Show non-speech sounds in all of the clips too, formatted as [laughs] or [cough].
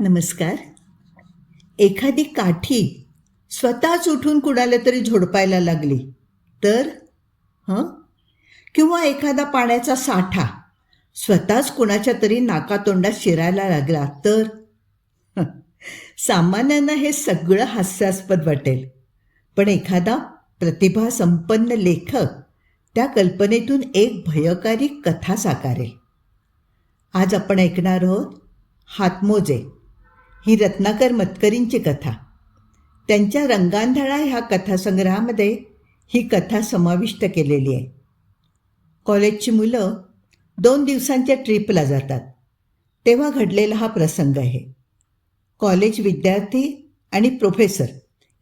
नमस्कार. एखादी काठी स्वतःच उठून कुणाला तरी झोडपायला लागली तर? हं? किंवा एखादा पाण्याचा साठा स्वतःच कुणाच्या तरी नाकातोंडात शिरायला लागला तर? हं, सामान्यांना हे सगळं हास्यास्पद वाटेल पण एखादा प्रतिभासंपन्न लेखक त्या कल्पनेतून एक भयकारी कथा साकारेल. आज आपण ऐकणार आहोत हातमोजे. ही रत्नाकर मतकरींची कथा. त्यांच्या रंगांधळा ह्या कथासंग्रहामध्ये ही कथा समाविष्ट केलेली आहे. कॉलेजची मुलं दोन दिवसांच्या ट्रिपला जातात. तेव्हा घडलेला हा प्रसंग आहे. कॉलेज विद्यार्थी आणि प्रोफेसर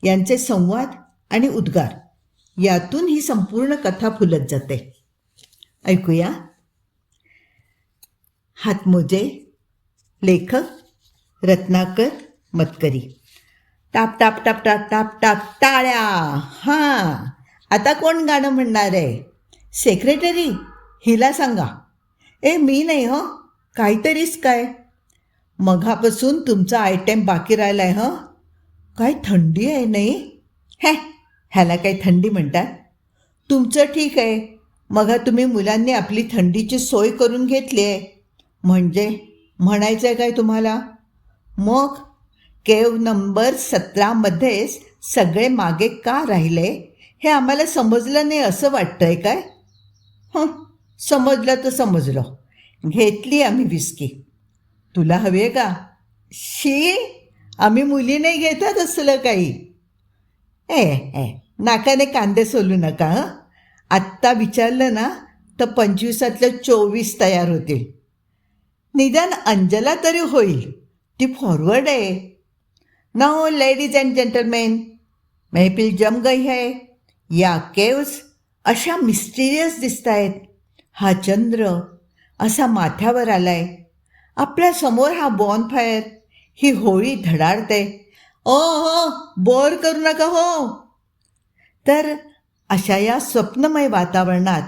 यांचे संवाद आणि उद्गार यातून ही संपूर्ण कथा फुलत जाते. ऐकूया. हातमोजे लेखक रत्नाकर मतकरी. टाप टाप टाप टाप टाप टाप टाळ्या हां. आता कोण गाणं म्हणणार आहे? सेक्रेटरी हिला सांगा. ए मी नाही हो. काहीतरीच काय? मघापासून तुमचा आयटेम बाकी राहिला आहे हं? काय थंडी आहे नाही? हे ह्याला काय थंडी म्हणतात? तुमचं ठीक आहे. मग तुम्ही मुलांनी आपली थंडीची सोय करून घेतली आहे म्हणजे म्हणायचं आहे काय तुम्हाला? मग केव नंबर सतरामध्येच सगळे मागे का राहिले? हे आम्हाला समजलं नाही असं वाटतंय काय? हं समजलं तर समजलं. घेतली आम्ही विस्की तुला हवी आहे का? शी आम्ही मुली नाही घेतात असलं काही. ए ए नाकाने कांदे सोलू नका हं. आत्ता विचारलं ना तर पंचवीसातलं चोवीस तयार होतील. निदान अंजला तरी होईल. ती फॉरवर्ड आहे. नो लेडीज अँड जेंटलमेन महफिल जम गई है या केव्स अशा मिस्टिरियस दिसत आहेत हा चंद्र असा माथ्यावर आलाय. आपल्यासमोर हा बॉनफायर ही होळी धडाडते ओ हो बोर करू नका हो. तर अशा या स्वप्नमय वातावरणात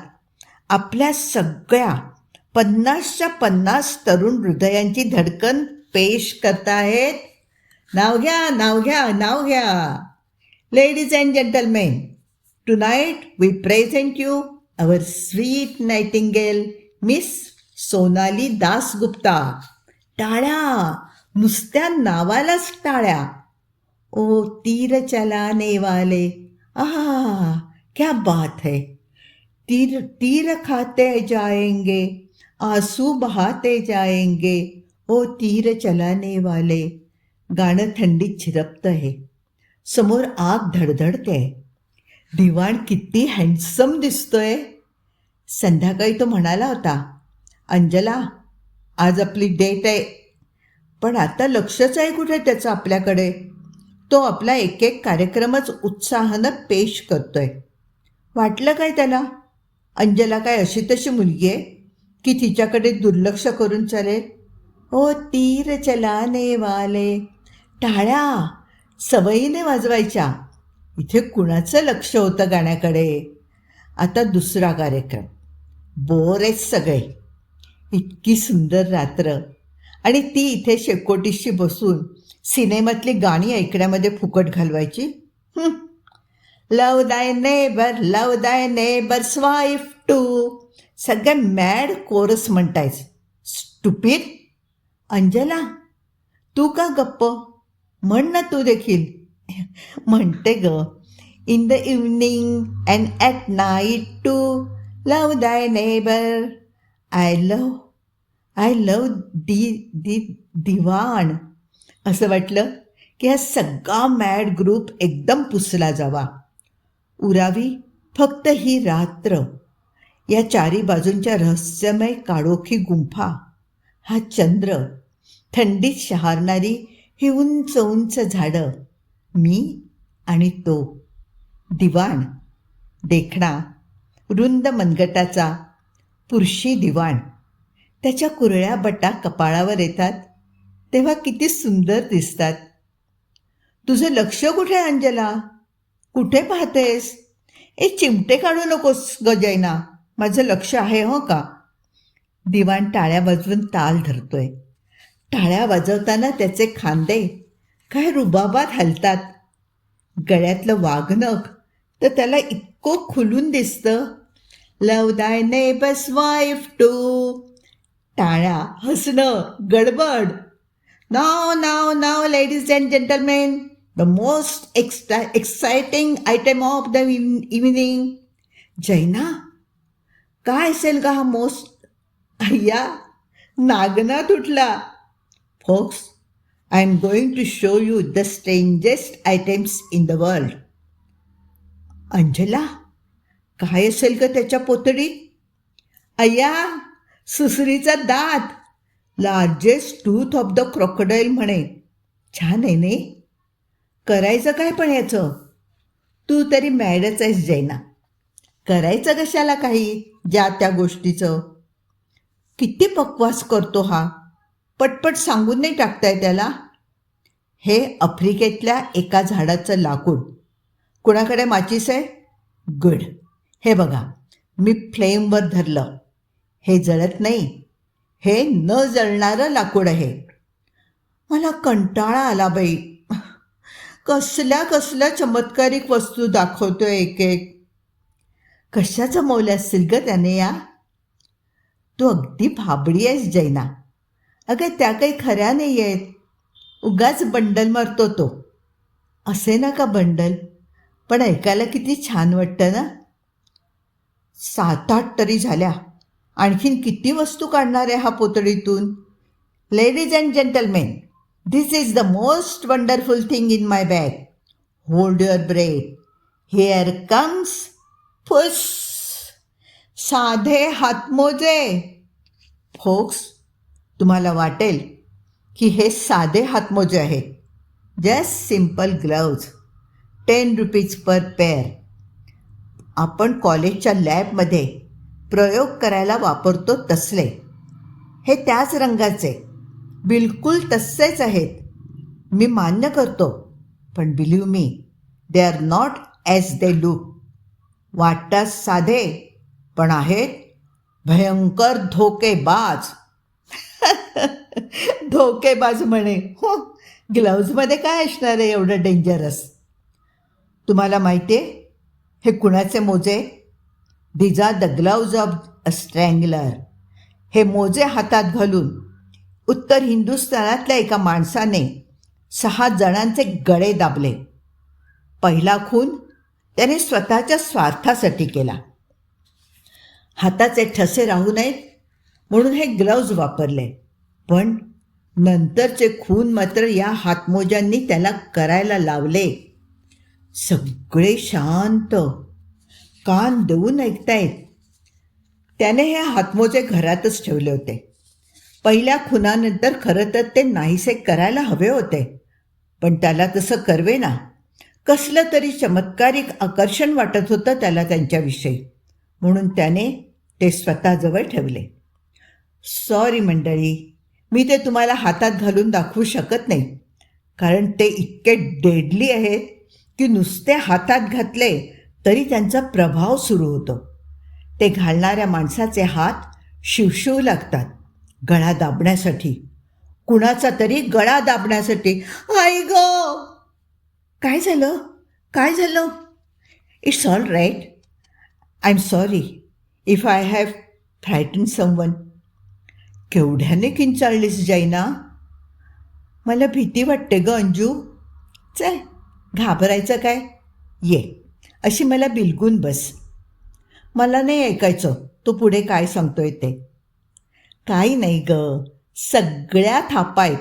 आपल्या सगळ्या पन्नासच्या पन्नास तरुण हृदयांची धडकन पेश करताहेत नाव घ्या नाव घ्या नाव घ्या ladies and gentlemen tonight we present you our sweet nightingale miss Sonali Dasgupta टाळ्या, नुसत्या नावालाच टाळ्या. ओ तीर चलाने वाले आहा, क्या बात है. तीर तीर खाते जाएँगे, आँसू बहाते जाएँगे. ओ तीर चलाने वाले गाणं थंडीत झिरपतं आहे. समोर आग धडधडते दिवाण किती हँडसम दिसतोय. संध्याकाळी तो म्हणाला होता अंजला आज आपली डेट आहे. पण आता लक्षच आहे कुठे त्याचं आपल्याकडे. तो आपला एक एक कार्यक्रमच उत्साहानं पेश करतोय. वाटलं काय त्याला? अंजला काय अशी तशी मुलगी आहे की तिच्याकडे दुर्लक्ष करून चालेल? ओ तीर चलाने वाले. टाळ्या सवयीने वाजवायच्या. इथे कुणाचं लक्ष होतं गाण्याकडे? आता दुसरा कार्यक्रम. बोर आहेत सगळे. इतकी सुंदर रात्र. आणि ती इथे शेकोटीशी बसून सिनेमातली गाणी ऐकण्यामध्ये फुकट घालवायची? Love thy neighbour love thy neighbour wife too सगळ्या मॅड कोरस म्हणतायच स्टुपिड अंजला तू का गप्प? म्हण ना तू देखील. म्हणते ग. In the evening and at night too love thy neighbour I love I love the the Diwan असं वाटलं की हा सगळा मॅड ग्रुप एकदम पुसला जावा. उरावी फक्त ही रात्र. या चारी बाजूंच्या रहस्यमय काळोखी गुंफा. हा चंद्र थंडीत शहारणारी ही उंच उंच झाडं मी आणि तो. दिवाण देखणा रुंद मनगटाचा पुरुषी दिवाण. त्याच्या कुरळ्या बटा कपाळावर येतात तेव्हा किती सुंदर दिसतात. तुझं लक्ष कुठे आहे, अंजला? कुठे पाहतेस? ए चिमटे काढू नकोस गजैना माझं लक्ष आहे हो का? दिवाण टाळ्या वाजवून ताल धरतोय. टाळ्या वाजवताना त्याचे खांदे काय रुबाबात हलतात. गळ्यातलं वागणक तर त्याला इतकं खुलून दिसतं. लव दाय ने बस वाईफ टू. टाळ्या हसणं गडबड. नाव नाव नाव ladies and gentlemen the most extra exciting item of the evening जैना काय असेल का हा मोस्ट अय्या नागना तुटला. Folks I am going to show you the strangest items in the world Anjala काय असेल का त्याच्या पोतडीत? अय्या सुसरीचा दात. Largest tooth of the crocodile म्हणे. छान आहे ने? करायचं काय पण याचं? तू तरी मॅडच आहेस जैना. करायचं कशाला काही? ज्या त्या गोष्टीचं. किती पक्वास करतो हा? पटपट सांगून नाही टाकताय त्याला? हे आफ्रिकेतल्या एका झाडाचं लाकूड. कुणाकडे माचीस आहे? गुड. हे बघा मी फ्लेमवर धरलं. हे जळत नाही. हे न जळणारं लाकूड आहे. मला कंटाळा आला बाई. कसल्या कसल्या चमत्कारिक वस्तू दाखवतोय एक एक. कशा जमवल्या असतील ग त्याने या? तू अगदी भाबडी आहेस जैना. अगं त्या काही खऱ्या नाही आहेत उगाच बंडल मारतो तो. असे ना का बंडल. पण ऐकायला किती छान वाटतं ना? सात आठ तरी झाल्या. आणखीन किती वस्तू काढणार आहे हा पुतळीतून? Ladies and gentlemen this is the most wonderful thing in my bag hold your breath here comes फुस साधे हातमोजे. फोक्स तुम्हाला वाटेल की हे साधे हातमोजे आहेत. Just simple gloves ten rupees per pair आपण कॉलेजच्या लॅबमध्ये प्रयोग करायला वापरतो तसले. हे त्याच रंगाचे. बिलकुल तसेच आहेत. मी मान्य करतो. पण believe me they are not as they look वाटतात साधे पण आहेत भयंकर धोकेबाज. [laughs] धोकेबाज म्हणे. हो ग्लव्जमध्ये काय असणार आहे एवढं डेंजरस तुम्हाला माहिती आहे हे कुणाचे मोजे? These are the gloves of a strangler हे मोजे हातात घालून उत्तर हिंदुस्थानातल्या एका माणसाने सहा जणांचे गळे दाबले. पहिला खून त्याने स्वतःच्या स्वार्थासाठी केला. हाताचे ठसे राहू नयेत म्हणून हे ग्लव्ज वापरले. पण नंतरचे खून मात्र या हातमोज्यांनी त्याला करायला लावले. सगळे शांत. कान देऊन ऐकतायत. त्याने हे हातमोजे घरातच ठेवले होते. पहिल्या खुनानंतर खरं तर ते नाहीसे करायला हवे होते. पण त्याला तसं करवे ना कसलं तरी चमत्कारिक आकर्षण वाटत होतं त्याला त्यांच्याविषयी. म्हणून त्याने ते स्वतःजवळ ठेवले. सॉरी मंडळी मी ते तुम्हाला हातात घालून दाखवू शकत नाही. कारण ते इतके डेडली आहेत की नुसते हातात घातले तरी त्यांचा प्रभाव सुरू होतो. ते घालणाऱ्या माणसाचे हात शिवशिव लागतात गळा दाबण्यासाठी. कुणाचा तरी गळा दाबण्यासाठी. आई ग! काय झालं? काय झालं? It's all right I am sorry if I have frightened someone केवढ्याने किंचाळलीस जाईना मला भीती वाटते ग अंजू. चल घाबरायचं काय? ये. अशी मला बिलगून बस. मला नाही ऐकायचं तो पुढे काय सांगतोय ते. काही नाही ग. सगळ्या थापा आहेत.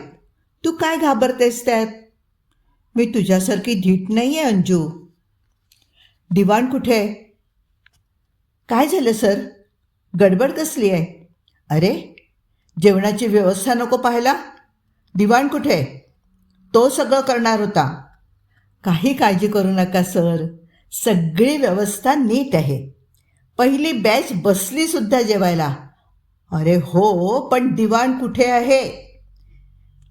तू काय घाबरतेस त्यात? मी तुझ्यासारखी धीट नाही आहे अंजू. दिवाण कुठे? आहे काय झालं सर? गडबड कसली आहे? अरे जेवणाची व्यवस्था नको पाहायला. दिवाण कुठे आहे? तो सगळं करणार होता. काही काळजी करू नका सर. सगळी व्यवस्था नीट आहे. पहिली बॅच बसलीसुद्धा जेवायला. अरे हो पण दिवाण कुठे आहे?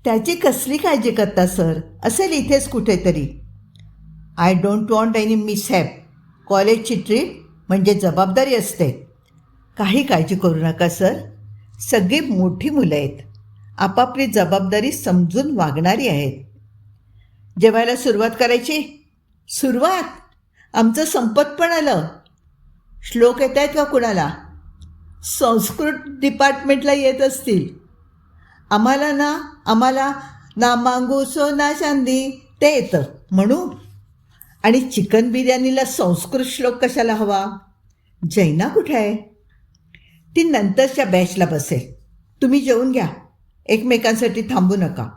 त्याची कसली काळजी करता सर? असेल इथेच कुठेतरी. I don't want any mishap कॉलेजची ट्रीप म्हणजे जबाबदारी असते. काही काळजी करू नका सर. सगळी मोठी मुलं आहेत. आपापली जबाबदारी समजून वागणारी आहेत. जेवायला सुरुवात करायची? सुरुवात? आमचं संपत पण आलं. श्लोक येत आहेत का कुणाला? संस्कृत डिपार्टमेंटला येत असतील. आम्हाला ना आम्हाला ना मागू सो ना चांदी ते येतं. म्हणू? आणि चिकन बिर्याणीला संस्कृत श्लोक कशाला हवा? जैना कुठे आहे? ती नंतरच्या बॅचला बसेल. तुम्ही जेवून घ्या. एकमेकांसाठी थांबू नका.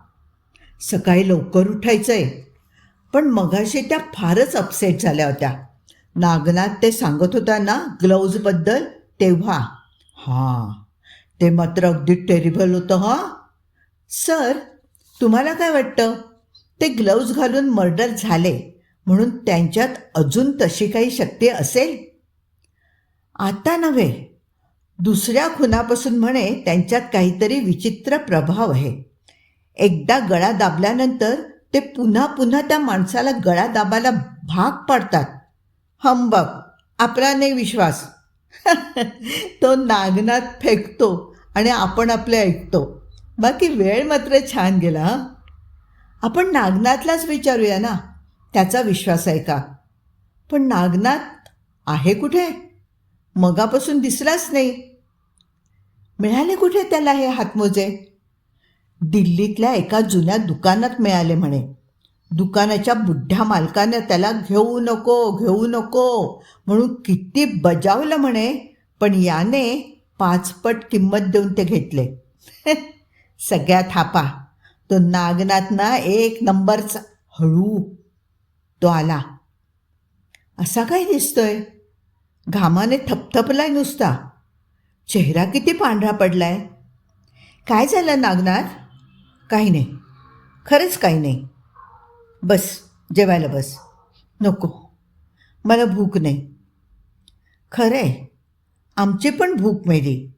सकाळी लवकर उठायचं आहे पण मगाशी त्या फारच अपसेट झाल्या होत्या. नागनाथ ते सांगत होता ना ग्लव्जबद्दल तेव्हा. हां ते मात्र अगदी टेरिबल होतं हां. सर तुम्हाला काय वाटतं? ते ग्लव्ज घालून मर्डर झाले. म्हणून त्यांच्यात अजून तशी काही शक्ती असेल? आता नव्हे. दुसऱ्या खुनापासून म्हणे त्यांच्यात काहीतरी विचित्र प्रभाव आहे. एकदा गळा दाबल्यानंतर ते पुन्हा पुन्हा त्या माणसाला गळा दाबायला भाग पाडतात. हंबक आपला नाही विश्वास. [laughs] तो नागनात फेकतो आणि आपण आपले ऐकतो. बाकी वेळ मात्र छान गेला आपण नागनाथलाच विचारूया ना? त्याचा विश्वास आहे का? पण नागनाथ आहे कुठे? मगापासून दिसलाच नाही. मिळाले कुठे त्याला हे हातमोजे? दिल्लीतल्या एका जुन्या दुकानात मिळाले म्हणे. दुकानाच्या बुड्ढ्या मालकाने त्याला घेऊ नको घेऊ नको म्हणून किती बजावलं म्हणे. पण याने पाचपट किंमत देऊन ते घेतले. [laughs] सगळ्या थापा. तो नागनाथ ना एक नंबरचा हळू तो आला. असा काय दिसतोय? घामाने थपथपलाय नुसता. चेहरा किती पांढरा पडलाय. काय झालं नागनाथ? काही नाही. खरंच काही नाही. बस जेवायला बस. नको. मला भूक नाही. खरं आहे आमची पण भूक मेली.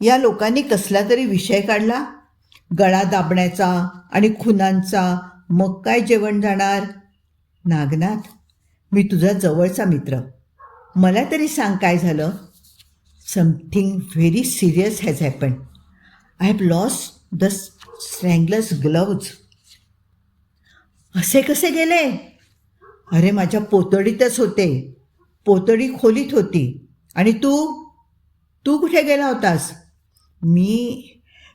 या लोकांनी कसला तरी विषय काढला. गळा दाबण्याचा आणि खुनांचा. मग काय जेवण जाणार? नागनाथ मी तुझा जवळचा मित्र. मला तरी सांग काय झालं? Something very serious has happen I have lost the strangler's gloves असे कसे गेले? अरे माझ्या पोतडीतच होते. पोतडी खोलीत होती. आणि तू? तू कुठे गेला होतास? मी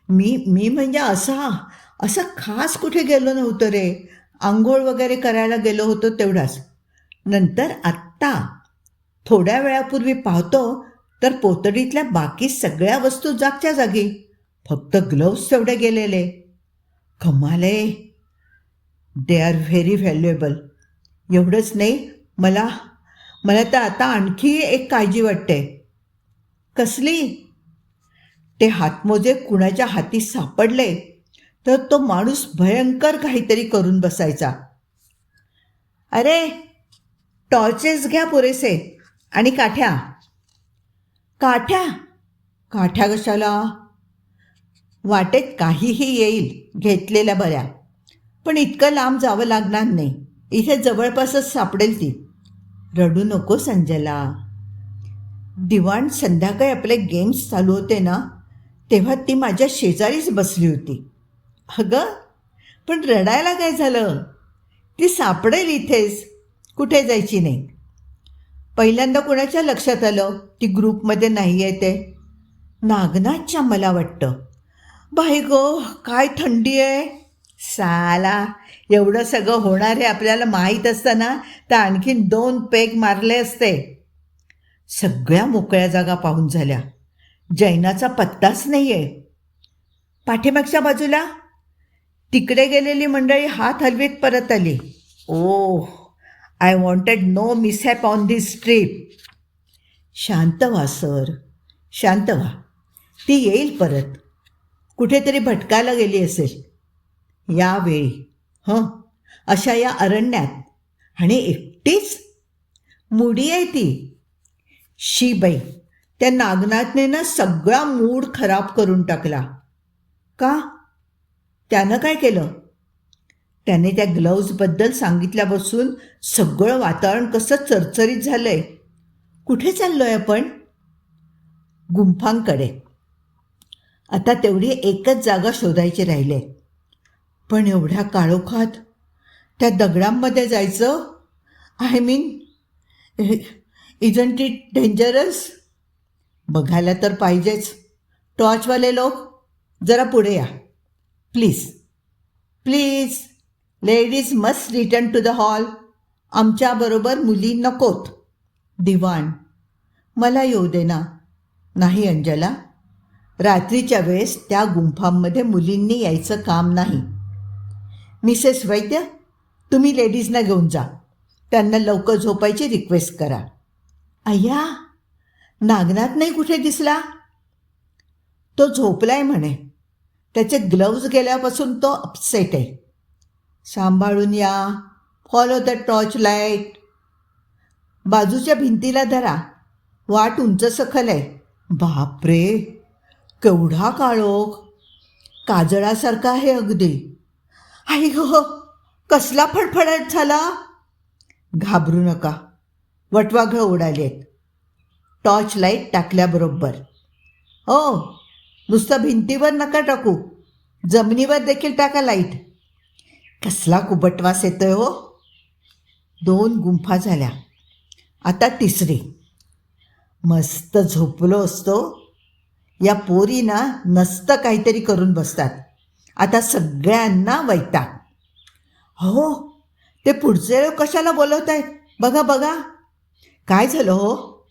मी मी म्हणजे असा असं खास कुठे गेलो नव्हतं रे. आंघोळ वगैरे करायला गेलो होतो तेवढाच. नंतर आत्ता थोड्या वेळापूर्वी पाहतो तर पोतडीतल्या बाकी सगळ्या वस्तू जागच्या जागी फक्त ग्लव्स तेवढे गेलेले. कमाले दे आर व्हेरी व्हॅल्युएबल एवढंच नाही मला मला तर आता आणखी एक काळजी वाटते. कसली? ते हातमोजे कुणाच्या हाती सापडले? तर तो माणूस भयंकर काहीतरी करून बसायचा. अरे टॉर्चेस घ्या पुरेसे आणि काठ्या. काठ्या? काठ्या कशाला? वाटेत काहीही येईल घेतलेल्या बऱ्या. पण इतकं लांब जावं लागणार नाही. इथे जवळपासच सापडेल ती. रडू नको संजयला. दिवाण संध्याकाळी आपले गेम्स चालू होते ना तेव्हा ती माझ्या शेजारीच बसली होती. अगं पण रडायला काय झालं? ती सापडेल इथेच. कुठे जायची नाही. पहिल्यांदा कोणाच्या लक्षात आलं ती ग्रुपमध्ये नाही आहे ते? नागनाथच्या मला वाटतं. बाई गो काय थंडी आहे? साला एवढं सगळं होणार आहे आपल्याला माहीत असताना तर आणखीन दोन पेग मारले असते. सगळ्या मोकळ्या जागा पाहून झाल्या. जैनाचा पत्ताच नाही आहे पाठीमागच्या बाजूला तिकडे गेलेली मंडळी हात हलवीत परत आली. ओ I wanted no mishap on this trip शांत व्हा सर. शांत व्हा. ती येईल परत. कुठेतरी भटकायला गेली असेल. यावेळी हं अशा या अरण्यात. आणि एकटीच? मुडी आहे ती. शी बाई त्या नागनाथने ना सगळा मूड खराब करून टाकला. का? त्यानं काय केलं? त्याने त्या ग्लव्जबद्दल सांगितल्यापासून सगळं वातावरण कसं चरचरीत झालंय. कुठे चाललोय आपण? गुंफांकडे. आता तेवढी एकच जागा शोधायची राहिले. पण एवढ्या काळोखात त्या दगडांमध्ये जायचं? I mean isn't it dangerous? बघायला तर पाहिजेच. टॉर्चवाले लोक जरा पुढे या. Please please ladies must return to the hall आमच्याबरोबर मुली नकोत. दिवाण. मला येऊ दे ना. नाही अंजला. रात्रीच्या वेळेस त्या गुंफांमध्ये मुलींनी यायचं काम नाही. मिसेस वैद्य तुम्ही लेडीजना घेऊन जा. त्यांना लवकर झोपायची रिक्वेस्ट करा. अय्या नागनाथ नाही कुठे दिसला? तो झोपलाय म्हणे. त्याचे ग्लव्ज गेल्यापासून तो अपसेट आहे. सांभाळून या. फॉलो द टॉर्च लाइट बाजूच्या भिंतीला धरा. वाट उंच सखल आहे. बापरे! केवढा काळोख. काजळासारखा आहे अगदी. आई ग कसला फडफडाट झाला? घाबरू नका. वटवाघळं उडाली आहेत टॉर्च लाइट टाकल्याबरोबर. हो नुसतं भिंतीवर नका टाकू. जमिनीवर देखील टाका लाइट कसला कुबटवास येतोय हो. दोन गुंफा झाल्या. आता तिसरी. मस्त झोपलो असतो. या पोरीना नसतं काहीतरी करून बसतात. आता सगळ्यांना वैताग. हो ते पुढचे लोक कशाला बोलवत आहेत बघा बघा. काय झालं हो?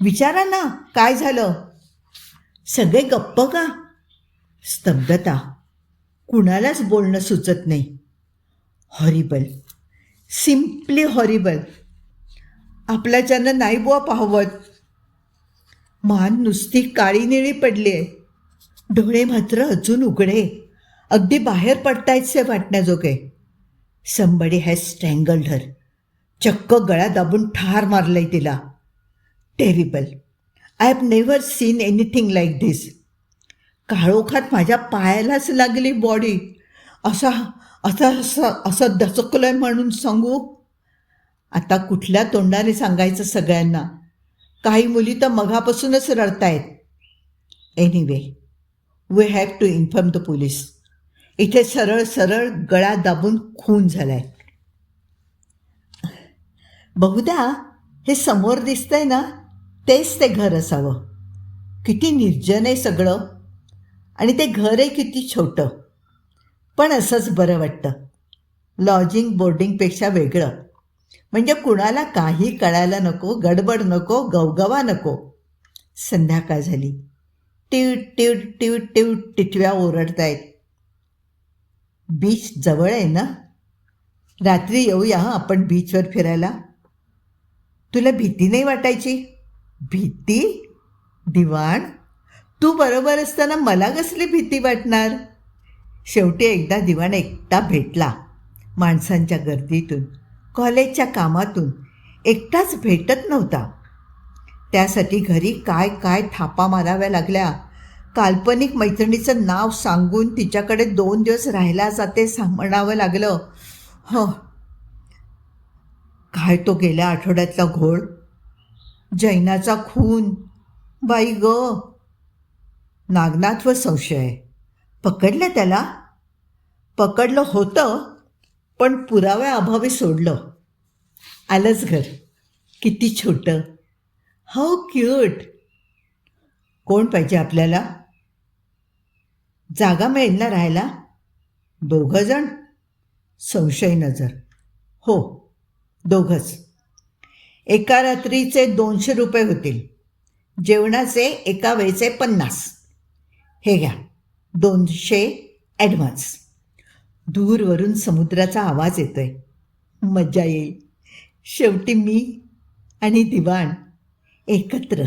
विचारा ना काय झालं? सगळे गप्प का? स्तब्धता. कुणालाच बोलणं सुचत नाही. हॉरिबल सिम्पली हॉरिबल आपल्याच्यानं नाही बुवा पाहवत. मान नुसती काळी निळी पडली आहे डोळे मात्र अजून उघडे. अगदी बाहेर पडतायचे वाटण्याजोगे. संबडी हॅज स्ट्रँगल्ड हर चक्क गळा दाबून ठार मारलंय तिला. Terrible I have never seen anything like this काळोखात माझ्या पायालाच लागली बॉडी असा असा असं असं आहे म्हणून सांगू? आता कुठल्या तोंडाने सांगायचं सगळ्यांना? काही मुली तर मघापासूनच रडतायत. Anyway we have to inform the police इथे सरळ सरळ गळा दाबून खून झालाय. बहुधा हे समोर दिसतंय ना? तेच ते घर असावं. किती निर्जन आहे सगळं. आणि ते घर आहे किती छोटं. पण असंच बरं वाटतं. लॉजिंग बोर्डिंगपेक्षा वेगळं. म्हणजे कुणाला काही कळायला नको गडबड नको गवगवा नको. संध्याकाळ झाली. टिव टिव टिव टिव टिटव्या ओरडतायत. बीच जवळ आहे ना? रात्री येऊया आपण बीचवर फिरायला. तुला भीती नाही वाटायची? भीती? दिवाण? तू बरोबर असताना मला कसली भीती वाटणार? शेवटी एकदा दिवाण एकटा भेटला माणसांच्या गर्दीतून कॉलेजच्या कामातून. एकटाच भेटत नव्हता. त्यासाठी घरी काय काय थापा माराव्या लागल्या. काल्पनिक मैत्रिणीचं नाव सांगून तिच्याकडे दोन दिवस राहिला जाते म्हणावं लागलं. ह. काय तो गेल्या आठवड्यातला घोळ? जैनाचा खून. बाई ग. नागनाथवर संशय. पकडलं त्याला? पकडलं होतं पण पुराव्याअभावी सोडलं. आलंच घर. किती छोटं. हो क्यूट. कोण पाहिजे आपल्याला? जागा मिळेल ना राहायला? दोघं जण? संशय नजर. हो दोघंच. एका रात्रीचे दोनशे रुपये होतील. जेवणाचे एका वेळेचे पन्नास. हे घ्या दोनशे ॲडव्हान्स दूरवरून समुद्राचा आवाज येतोय. मज्जा येईल. शेवटी मी आणि दिवाण एकत्र.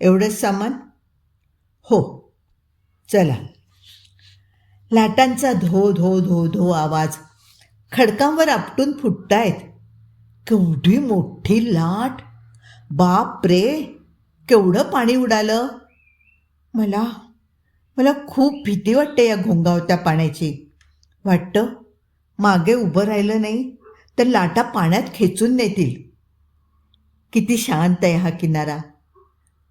एवढंच सामान? हो. चला. लाटांचा धो धो धो धो आवाज. खडकांवर आपटून फुटतायत. केवढी मोठी लाट. बाप रे केवढं पाणी उडालं. मला मला खूप भीती वाटते या घोंगावत्या पाण्याची. वाटतं मागे उभं राहिलं नाही तर लाटा पाण्यात खेचून नेतील. किती शांत आहे हा किनारा.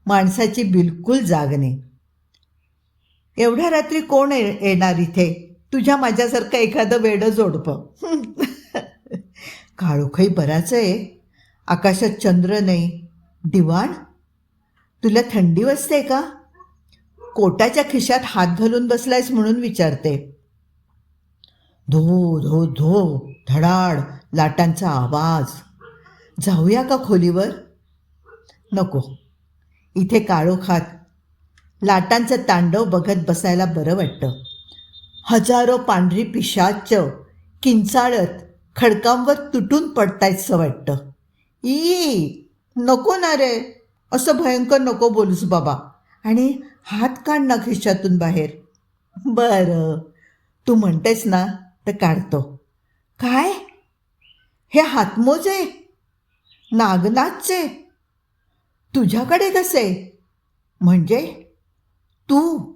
माणसाची बिलकुल जाग नाही. एवढ्या रात्री कोण ये- येणार इथे? तुझ्या माझ्यासारखं एखादं वेडं जोडपं. काळोखही बराच आहे. आकाशात चंद्र नाही दिवाण? तुला थंडी वाजते का? कोटाच्या खिशात हात घालून बसलायस म्हणून विचारते. धो धो धो धडाड लाटांचा आवाज. जाऊया का खोलीवर? नको. इथे काळोखात लाटांचं तांडव बघत बसायला बरं वाटतं. हजारो पांढरी पिशाच किंचाळत खडकांवर तुटून पडतायचं वाटतं. ई नको ना रे. असं भयंकर नको बोलूस बाबा. आणि हात काढ ना खिशातून बाहेर. बरं. तू म्हणतेस ना तर काढतो. काय? हे हातमोजे? नागनाथचे? तुझ्याकडे कसे? म्हणजे? तू?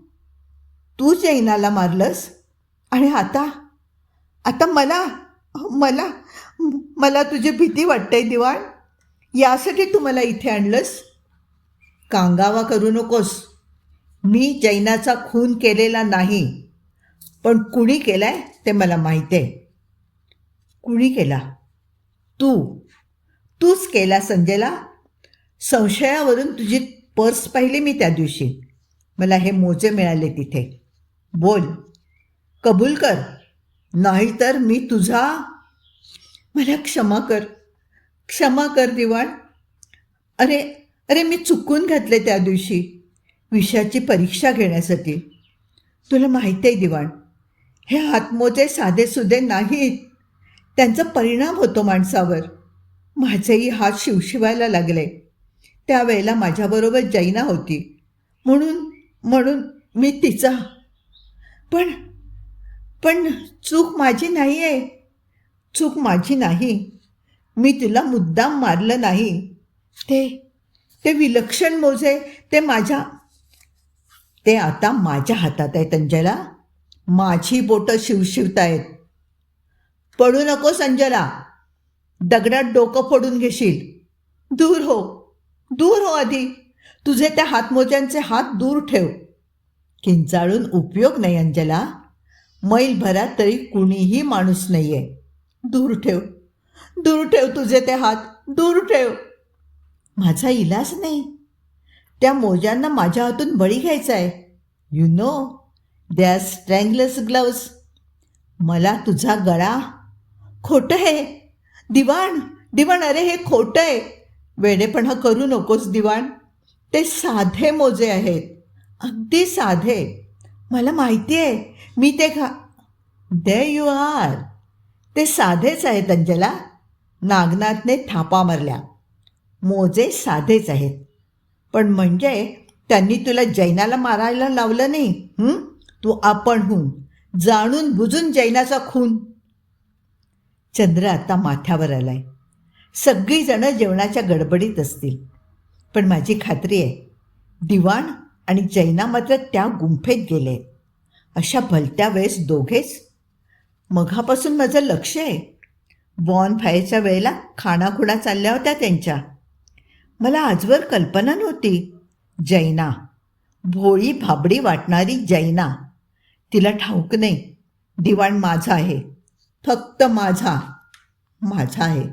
तू जैनाला मारलंस? आणि आता? आता मला? मला मला तुझी भीती वाटते दिवाण? यासाठी तू मला इथे आणलंस? कांगावा करू नकोस. मी जैनाचा खून केलेला नाही. पण कुणी केलाय ते मला माहीत आहे कुणी केला? तू. तूच केला संजयला? संशयावरून तुझी पर्स पाहिली मी त्या दिवशी. मला हे मोजे मिळाले तिथे. बोल. कबूल कर. नाहीतर मी तुझा मला क्षमा कर. क्षमा कर दिवाण. अरे अरे मी चुकून घातले त्या दिवशी विषयाची परीक्षा घेण्यासाठी. तुला माहिती आहे दिवाण हे हातमोजे साधेसुधे नाहीत. त्यांचा परिणाम होतो माणसावर. माझेही हात शिवशिवायला लागले. त्यावेळेला माझ्याबरोबर जैना होती. म्हणून म्हणून मी तिचा. पण पण चूक माझी नाही आहे चूक माझी नाही. मी तुला मुद्दाम मारलं नाही. ते ते विलक्षण मोजे ते माझ्या ते आता माझ्या हातात आहे अंजला माझी बोटं शिवशिवतायत. पडू नको संजला. दगडात डोकं फोडून घेशील. दूर हो दूर हो आधी. तुझे त्या हातमोज्यांचे हात दूर ठेव. किंचाळून उपयोग नाही अंजला. मैलभरात तरी कुणीही माणूस नाही आहे दूर ठेव. दूर ठेव तुझे ते हात. दूर ठेव. माझा इलाज नाही. त्या मोज्यांना माझ्या हातून बळी घ्यायचा आहे you know they are strangler's gloves मला तुझा गळा. खोटं आहे दिवाण दिवाण अरे हे खोटं आहे. वेडेपणा करू नकोस दिवाण. ते साधे मोजे आहेत. अगदी साधे. मला माहिती आहे. मी ते खा. दे यू आर ते साधेच आहेत अंजला. नागनाथने थापा मारल्या. मोजे साधेच आहेत. पण म्हणजे त्यांनी तुला जैनाला मारायला लावलं नाही तू आपण हून जाणून बुजून जैनाचा खून. चंद्र आता माथ्यावर आलाय. सगळीजणं जेवणाच्या गडबडीत असतील. पण माझी खात्री आहे दिवाण आणि जैना मात्र त्या गुंफेत गेले अशा भलत्या वेळेस दोघेच? मघापासून माझं लक्ष आहे. बॉन फायच्या वेळेला खाणाखुणा चालल्या होत्या त्यांच्या. मला आजवर कल्पना नव्हती. जैना. भोळी भाबडी वाटणारी जैना. तिला ठाऊक नाही. दिवाण माझा आहे. फक्त माझा. माझा आहे.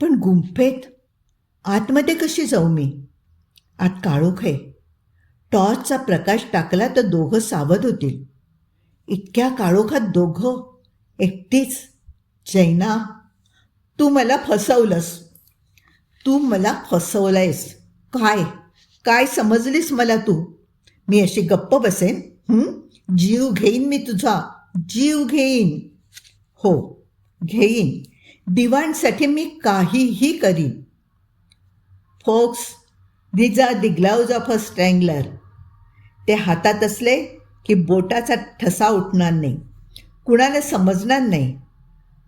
पण गुंफेत आतमध्ये कशी जाऊ मी? आत काळोख आहे. टॉर्चचा प्रकाश टाकला तर दोघं सावध होतील. इतक्या काळोखात दोघं एकटीच. जैना तू मला फसवलंस. तू मला फसवलंयस. काय? काय समजलीस मला तू? मी अशी गप्प बसेन? जीव घेईन मी तुझा. जीव घेईन. हो घेईन. दिवाणसाठी मी काहीही करीन. फोक्स दिजा दिग्लाउज ऑफ अ स्ट्रँगलर ते हातात असले की बोटाचा ठसा उठणार नाही. कुणाला समजणार नाही.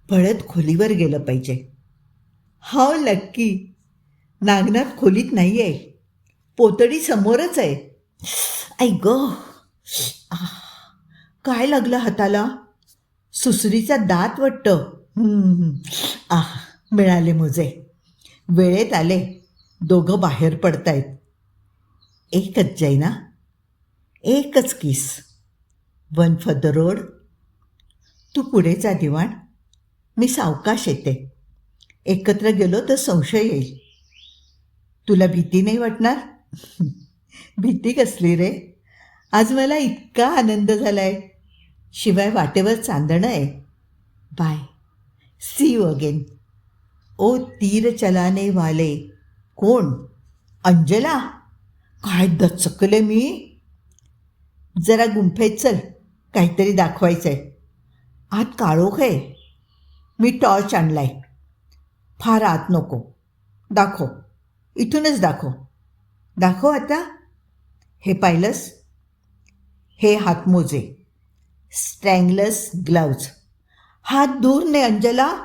भळत खोलीवर गेलं पाहिजे. हाव लक्की नागनाथ खोलीत नाही आहे पोतडी समोरच आहे. ऐ ग. काय लागलं हाताला? सुसरीचा दात वाटतं आह मिळाले मोजे वेळेत आले. दोघं बाहेर पडतायत. एकच जाईना एकच kiss. One for the road तू पुढे जा दिवाण. मी सावकाश येते. एकत्र गेलो तर संशय येईल. तुला भीती नाही वाटणार? [laughs] भीती कसली रे? आज मला इतका आनंद झालाय. शिवाय वाटेवर चांदणं आहे. बाय. सी यू अगेन ओ तीर चलाने वाले. कोण? अंजला? काय दचकले मी? जरा गुंफेत चल काहीतरी दाखवायचं आहे आत काळोख आहे. मी टॉर्च आणलाय. फार आत नको. दाखव. इथूनच दाखव. दाखव आता. हे पाहिलंस? हे हातमोजे. Strangler's gloves. हात दूर ने अंजला.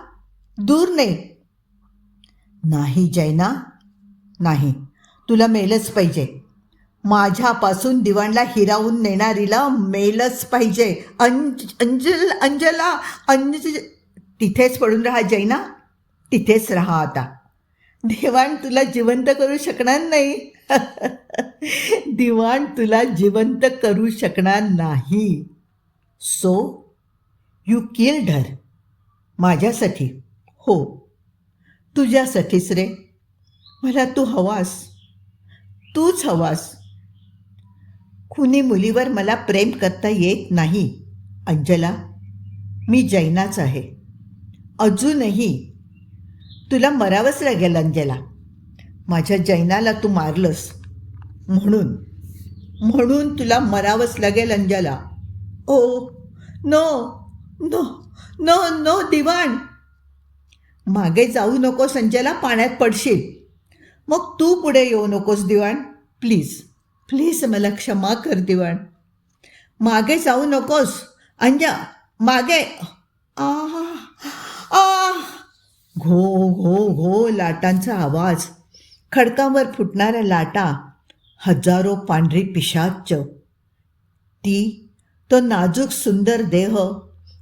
दूर ने. नाही जैना. नाही. तुला मेलच पाहिजे. माझ्यापासून दिवाणला हिरावून नेणारीला मेलच पाहिजे. अंज अंजल अंजला अंज तिथेच पडून राहा जैना. तिथेच राहा आता. दिवाण तुला जिवंत करू शकणार नाही. [laughs] दिवाण तुला जिवंत करू शकणार नाही. सो यू किल्ड हर माझ्यासाठी. हो. तुझ्यासाठीच रे. मला तू हवास. तूच हवास. खुनी मुलीवर मला प्रेम करता येत नाही? अंजला मी जैनाच आहे. अजूनही तुला मरावंच लागेल अंजला. माझ्या जैनाला तू मारलंस. म्हणून म्हणून तुला मरावंच लागेल Anjala. Oh no no no no Diwan. मागे जाऊ नकोस अंजला पाण्यात पडशील. मग तू पुढे येऊ नकोस दिवाण. प्लीज. प्लीज मला क्षमा कर दिवाण. मागे जाऊ नकोस. अंजा मागे. आ आ घो घो घो लाटांचा आवाज. खडकांवर फुटणाऱ्या लाटा हजारो पांढरी पिशाच ती तो नाजूक सुंदर देह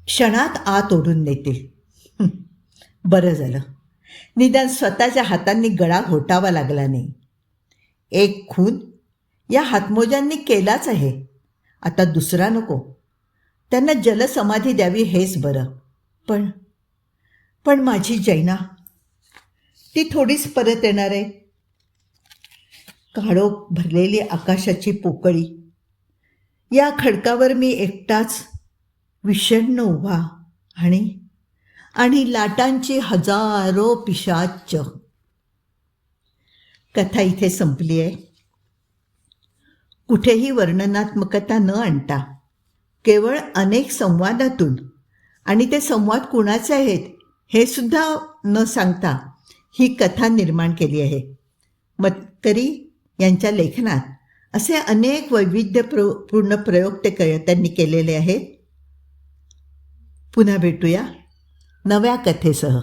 क्षणात आत ओढून नेतील. बरं झालं. निदान स्वतःच्या हातांनी गळा घोटावा लागला नाही. एक खून या हातमोजांनी केलाच आहे. आता दुसरा नको. त्यांना जलसमाधी द्यावी हेच बरं. पण पण माझी जैना ती थोडीच परत येणार आहे. काळोख भरलेली आकाशाची पोकळी. या खडकावर मी एकटाच विषण्ण उभा आणि आणि लाटांची हजारो पिशाच कथा इथे संपली आहे. कुठेही वर्णनात्मकता न आणता केवळ अनेक संवादातून आणि ते संवाद कुणाचे आहेत हे सुद्धा न सांगता ही कथा निर्माण केली आहे. मतकरी यांच्या लेखनात असे अनेक वैविध्यप्र पूर्ण प्रयोग ते क त्यांनी केलेले आहेत. पुन्हा भेटूया नव्या कथेसह.